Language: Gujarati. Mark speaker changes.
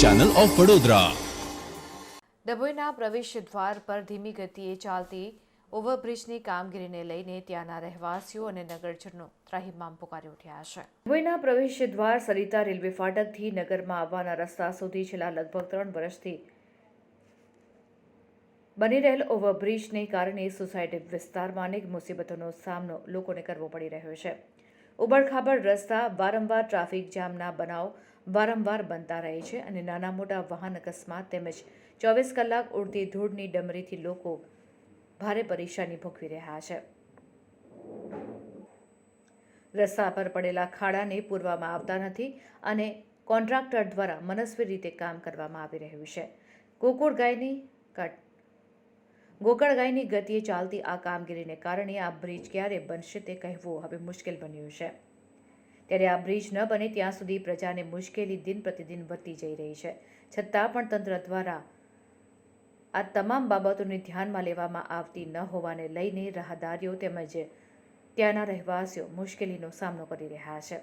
Speaker 1: ચેનલ ઓફ વડોદરા
Speaker 2: ડભોઈના પ્રવેશ દ્વાર પર ધીમી ગતિએ ચાલતી ઓવરબ્રિજની કામગીરીને લઈને ત્યાંના રહેવાસીઓ અને નગરજનો ત્રાહિમામ પુકારી ઉઠ્યા છે. ડભોઈના પ્રવેશ દ્વાર સરિતા રેલવે ફાટકથી નગરમાં આવવાના રસ્તા સુધી છેલ્લા લગભગ ત્રણ વર્ષથી બની રહેલ ઓવરબ્રિજને કારણે સોસાયટી વિસ્તારમાં અનેક મુસીબતોનો સામનો લોકોને કરવો પડી રહ્યો છે. ઉબડખાબડ રસ્તા વારંવાર ટ્રાફિક જામના બનાવ વારંવાર બનતા રહે છે અને નાના મોટા વાહન અકસ્માત તેમજ ચોવીસ કલાક ઉડતી ધૂળની ડમરીથી લોકો ભારે પરેશાની ભોગવી રહ્યા છે. રસ્તા પર પડેલા ખાડાને પૂરવામાં આવતા નથી અને કોન્ટ્રાક્ટર દ્વારા મનસ્વી રીતે કામ કરવામાં આવી રહ્યું છે. ગોકુળ ગાયની કટ ગોકળ ગાયની ગતિએ ચાલતી આ કામગીરીને કારણે આ બ્રિજ ક્યારે બનશે તે કહેવું હવે મુશ્કેલ બન્યું છે. ત્યારે આ બ્રિજ ન બને ત્યાં સુધી પ્રજાને મુશ્કેલી દિન પ્રતિદિન વધતી જઈ રહી છે. છતાં પણ તંત્ર દ્વારા આ તમામ બાબતોને ધ્યાનમાં લેવામાં આવતી ન હોવાને લઈને રાહદારીઓ તેમજ ત્યાંના રહેવાસીઓ મુશ્કેલીનો સામનો કરી રહ્યા છે.